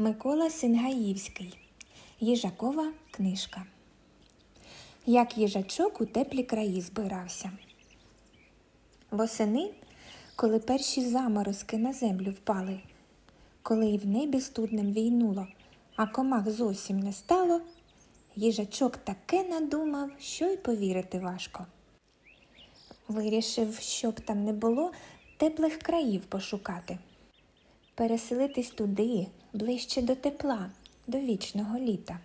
Микола Сингаївський. Їжакова книжка. Як їжачок у теплі краї збирався. Восени, коли перші заморозки на землю впали, коли і в небі студнем війнуло, а комах зовсім не стало, їжачок таке надумав, що й повірити важко. Вирішив, щоб там не було теплих країв пошукати переселитись туди, ближче до тепла, до вічного літа.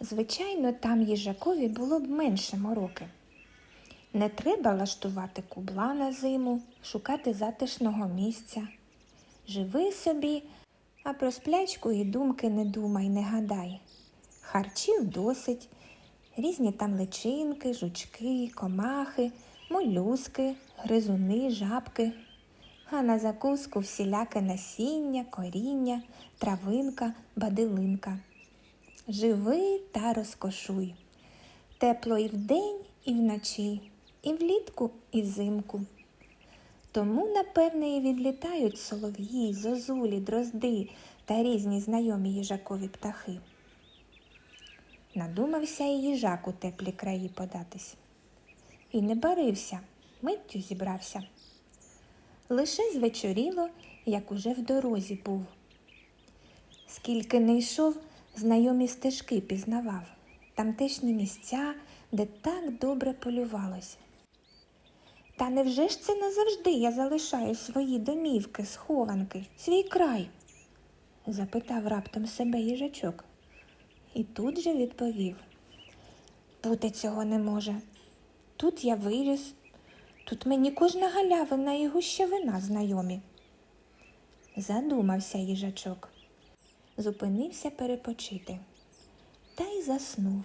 Звичайно, там їжакові було б менше мороки. Не треба лаштувати кубла на зиму, шукати затишного місця. Живи собі, а про сплячку і думки не думай, не гадай. Харчів досить, різні там личинки, жучки, комахи, молюски, гризуни, жабки, а на закуску всіляке насіння, коріння, травинка, бадилинка. Живи та розкошуй. Тепло і вдень, і вночі, і влітку, і взимку. Тому, напевне, і відлітають солов'ї, зозулі, дрозди та різні знайомі їжакові птахи. Надумався і їжак у теплі краї податись. І не барився, миттю зібрався. Лише звечоріло, як уже в дорозі був. Скільки не йшов, знайомі стежки пізнавав, тамтешні місця, де так добре полювалось. Та невже ж це назавжди я залишаю свої домівки, схованки, свій край? запитав раптом себе їжачок. І тут же відповів бути цього не може. Тут я виріс, тут мені кожна галявина і гущавина знайомі. Задумався їжачок, зупинився перепочити та й заснув.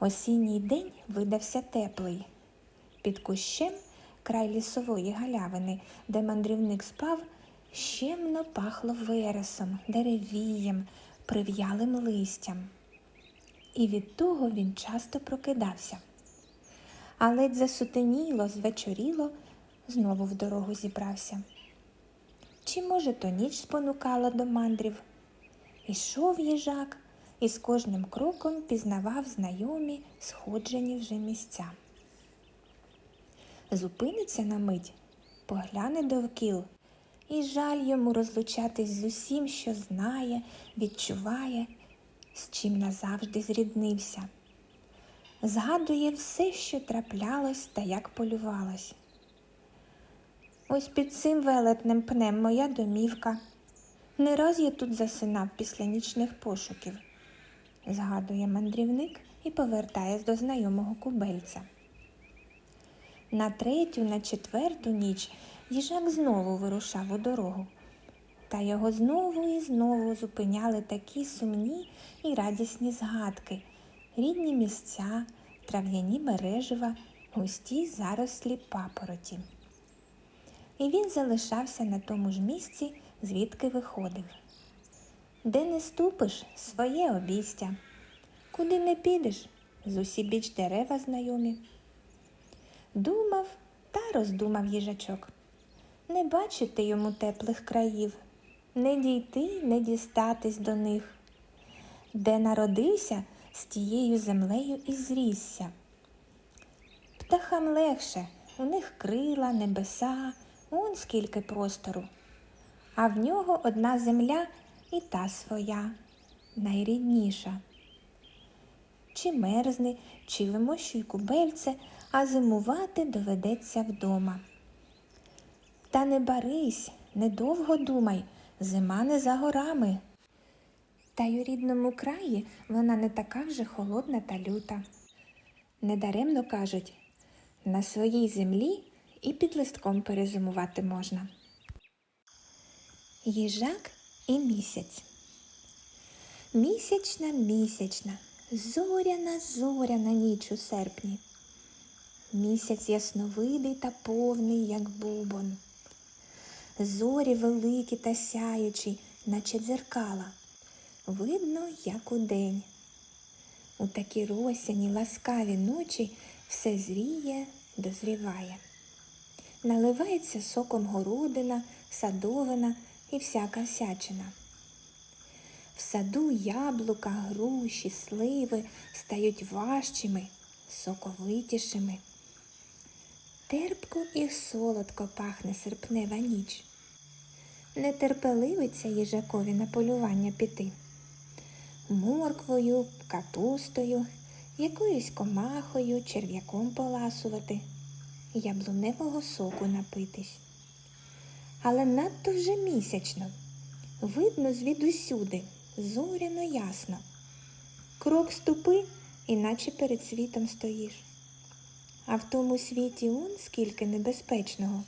Осінній день видався теплий. Під кущем край лісової галявини, де мандрівник спав, щемно пахло вересом, деревієм, прив'ялим листям. І від того він часто прокидався. А ледь засутеніло, звечоріло, знову в дорогу зібрався. Чи, може, то ніч спонукала до мандрів? Ішов їжак і з кожним кроком пізнавав знайомі, сходжені вже місця. Зупиниться на мить, погляне довкіл, і жаль йому розлучатись з усім, що знає, відчуває, з чим назавжди зріднився. Згадує все, що траплялось та як полювалось. Ось під цим велетнем пнем моя домівка. Не раз я тут засинав після нічних пошуків, згадує мандрівник і повертається до знайомого кубельця. На третю, на четверту ніч їжак знову вирушав у дорогу, та його знову і знову зупиняли такі сумні і радісні згадки, рідні місця, трав'яні мережива, густі зарослі папороті. І він залишався на тому ж місці, звідки виходив. Де не ступиш своє обійстя, куди не підеш, зусібіч дерева знайомі. Думав та роздумав їжачок. Не бачити йому теплих країв, не дійти, не дістатись до них. Де народився, з тією землею і зрісся. Птахам легше, у них крила, небеса, он скільки простору. А в нього одна земля і та своя, найрідніша. Чи мерзне, чи вимощуй кубельце, а зимувати доведеться вдома. Та не барись, недовго думай, зима не за горами. Та й у рідному краї вона не така вже холодна та люта. Недаремно кажуть, на своїй землі і під листком перезимувати можна. Їжак і місяць. Місячна, місячна, зоряна, зоряна ніч у серпні. Місяць ясновидий та повний, як бубон. Зорі великі та сяючі, наче дзеркала. Видно, як удень. У такі росяні ласкаві ночі все зріє, дозріває. Наливається соком городина, садовина, і всяка всячина. В саду яблука, груші, сливи стають важчими, соковитішими. Терпко і солодко пахне серпнева ніч. Не терпеливиться їжакові на полювання піти. Морквою, капустою, якоюсь комахою, черв'яком поласувати, яблуневого соку напитись. Але надто вже місячно, видно звідусюди, зоряно ясно. Крок ступи, іначе перед світом стоїш. А в тому світі он скільки небезпечного,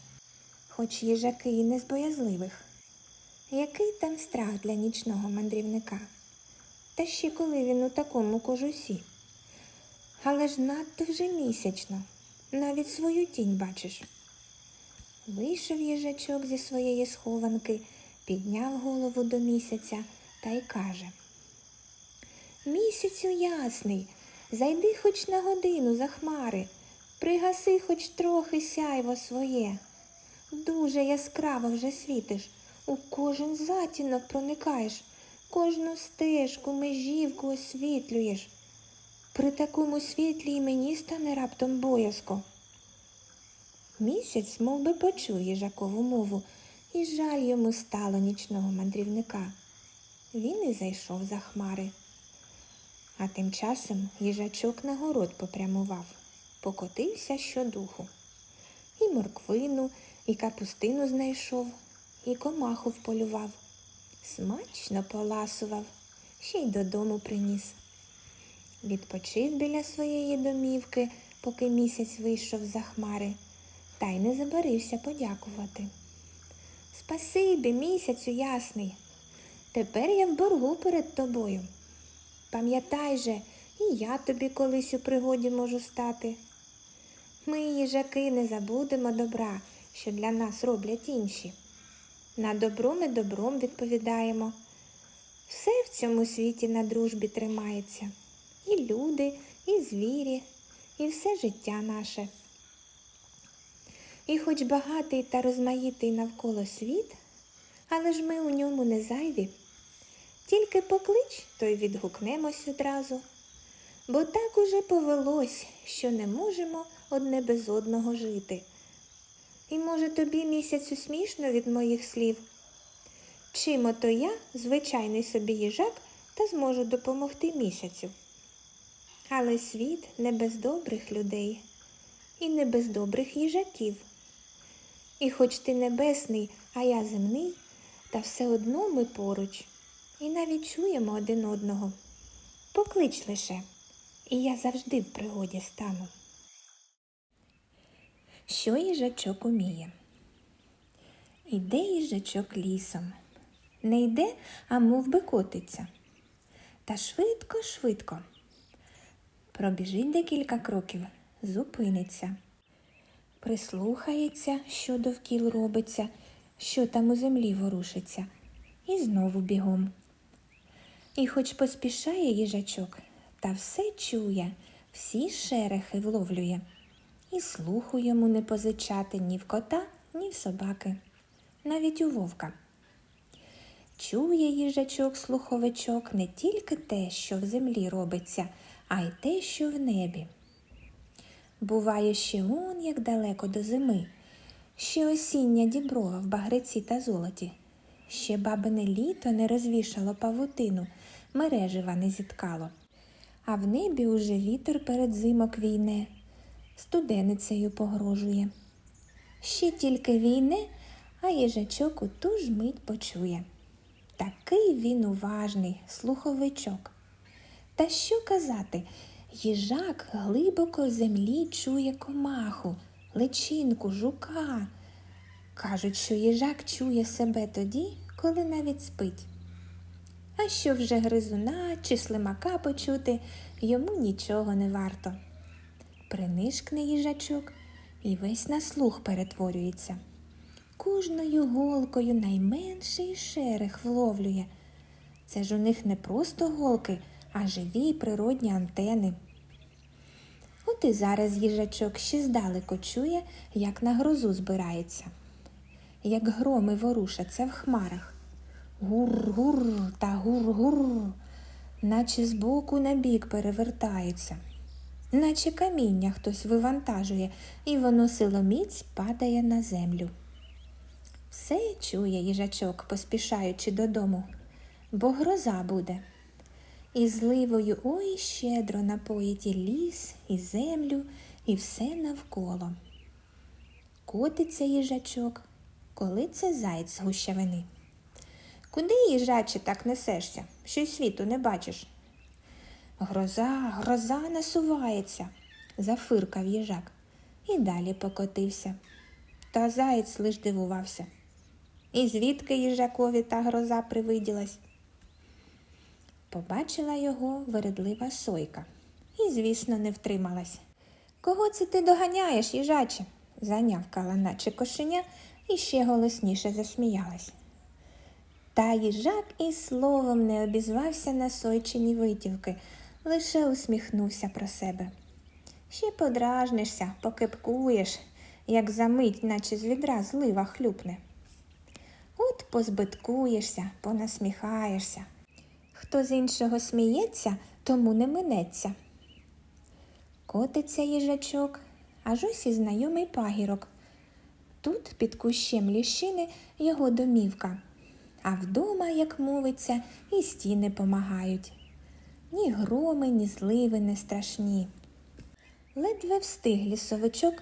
хоч їжаки і не з боязливих. Який там страх для нічного мандрівника? Та ще коли він у такому кожусі. Але ж надто вже місячно, навіть свою тінь бачиш. Вийшов їжачок зі своєї схованки, підняв голову до місяця та й каже Місяцю ясний, зайди хоч на годину за хмари, пригаси хоч трохи сяйво своє. Дуже яскраво вже світиш, у кожен затінок проникаєш, кожну стежку, межівку освітлюєш. При такому світлі й мені стане раптом боязко. Місяць мов би, почув їжакову мову, і жаль йому стало нічного мандрівника. Він і зайшов за хмари. А тим часом їжачок на город попрямував, покотився щодуху. І морквину, і капустину знайшов, і комаху вполював. Смачно поласував, ще й додому приніс. Відпочив біля своєї домівки, поки місяць вийшов за хмари, та й не забарився подякувати. Спасибі, місяцю ясний. Тепер я в боргу перед тобою. Пам'ятай же, і я тобі колись у пригоді можу стати. Ми, їжаки, не забудемо добра, що для нас роблять інші. На добро ми добром відповідаємо. Все в цьому світі на дружбі тримається. І люди, і звірі, і все життя наше. І хоч багатий та розмаїтий навколо світ, але ж ми у ньому не зайві. Тільки поклич, то й відгукнемось одразу. Бо так уже повелось, що не можемо одне без одного жити. І може тобі місяцю смішно від моїх слів? Чим ото я, звичайний собі їжак, та зможу допомогти місяцю. Але світ не без добрих людей і не без добрих їжаків. І хоч ти небесний, а я земний, та все одно ми поруч і навіть чуємо один одного. Поклич лише, і я завжди в пригоді стану. Що їжачок уміє? Іде їжачок лісом. Не йде, а мов би котиться. Та швидко, швидко. Пробіжить декілька кроків, зупиниться. Прислухається, що довкіл робиться, що там у землі ворушиться, і знову бігом. І хоч поспішає їжачок, та все чує, всі шерехи вловлює. І слуху йому не позичати ні в кота, ні в собаки, навіть у вовка. Чує їжачок слуховичок не тільки те, що в землі робиться, а й те, що в небі. Буває ще он як далеко до зими, ще осіння діброва в багреці та золоті, ще бабине літо не розвішало павутину, мережива не зіткало. А в небі уже вітер перед зимок війне, студеницею погрожує. Ще тільки війне, а їжачок у ту ж мить почує. Такий він уважний, слуховичок. Та що казати, їжак глибоко землі чує комаху, личинку, жука. Кажуть, що їжак чує себе тоді, коли навіть спить. А що вже гризуна чи слимака почути, йому нічого не варто. Принишкне їжачок і весь на слух перетворюється. Кожною голкою найменший шерех вловлює. Це ж у них не просто голки, а живі природні антени. От і зараз їжачок ще здалеку чує, як на грозу збирається, як громи ворушаться в хмарах, Гур-гур та гур-гур, наче збоку на бік перевертаються, наче каміння хтось вивантажує, і воно силоміць падає на землю. Все чує їжачок, поспішаючи додому, бо гроза буде. І зливою ой щедро напоїть і ліс, і землю, і все навколо. Котиться їжачок, коли це заєць з гущавини. Куди, їжаче, так несешся, що й світу не бачиш? Гроза, гроза насувається, зафиркав їжак і далі покотився. Та заєць лиш дивувався. І звідки їжакові та гроза привиділась? Побачила його вередлива сойка і, звісно, не втрималась. Кого це ти доганяєш, їжаче? занявкала, наче кошеня, і ще голосніше засміялась. Та їжак і словом не обізвався на сойчині витівки, лише усміхнувся про себе. Ще подражнишся, покипкуєш, як за мить, наче з відра злива хлюпне. От позбиткуєшся, понасміхаєшся. Хто з іншого сміється, тому не минеться. Котиться їжачок, аж ось і знайомий пагірок. Тут під кущем ліщини його домівка, а вдома, як мовиться, і стіни помагають. Ні громи, ні зливи не страшні. Ледве встиг лісовичок,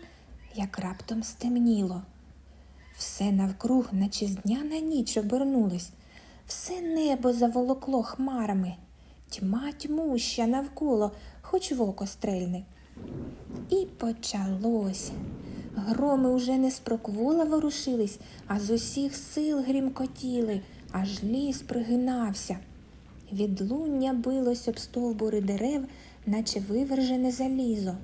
як раптом стемніло. Все навкруг, наче з дня на ніч обернулось, все небо заволокло хмарами, тьма тьмуща навколо, хоч в око стрельни. І почалось. Громи уже не з проквола ворушились, а з усіх сил грімкотіли, аж ліс пригинався. Відлуння билось об стовбури дерев, наче вивержене залізо.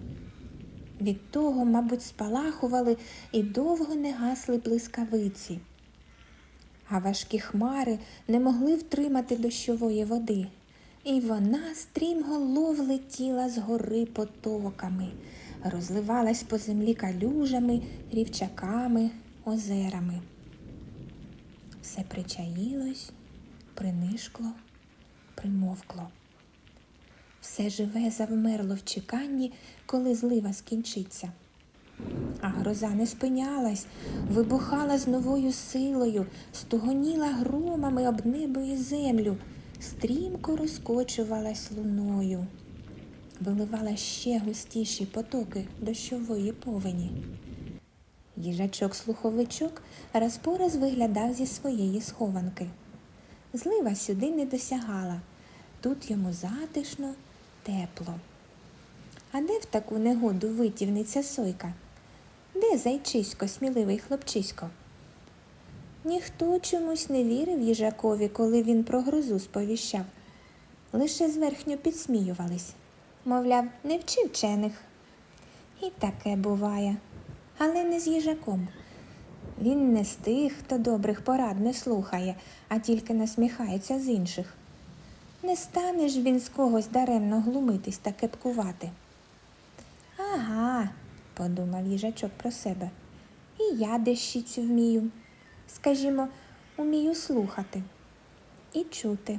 Від того, мабуть, спалахували і довго не гасли блискавиці. А важкі хмари не могли втримати дощової води, і вона стрімголов летіла з гори потоками, розливалась по землі калюжами, рівчаками, озерами. Все причаїлось, принишкло, примовкло. Все живе завмерло в чеканні, коли злива скінчиться. А гроза не спинялась, вибухала з новою силою, стогоніла громами об небо і землю, стрімко розкочувалась луною, виливала ще густіші потоки дощової повені. Їжачок-слуховичок раз по раз виглядав зі своєї схованки. Злива сюди не досягала, тут йому затишно, тепло. А де в таку негоду витівниця сойка? Де зайчисько, сміливий хлопчисько? Ніхто чомусь не вірив їжакові, коли він про грозу сповіщав. Лише зверхньо підсміювались. Мовляв, не вчи вчених. І таке буває, але не з їжаком. Він не з тих, хто добрих порад не слухає, а тільки насміхається з інших. Не стане ж він з когось даремно глумитись та кепкувати. Ага, подумав їжачок про себе. І я дещицю вмію. Скажімо, умію слухати і чути.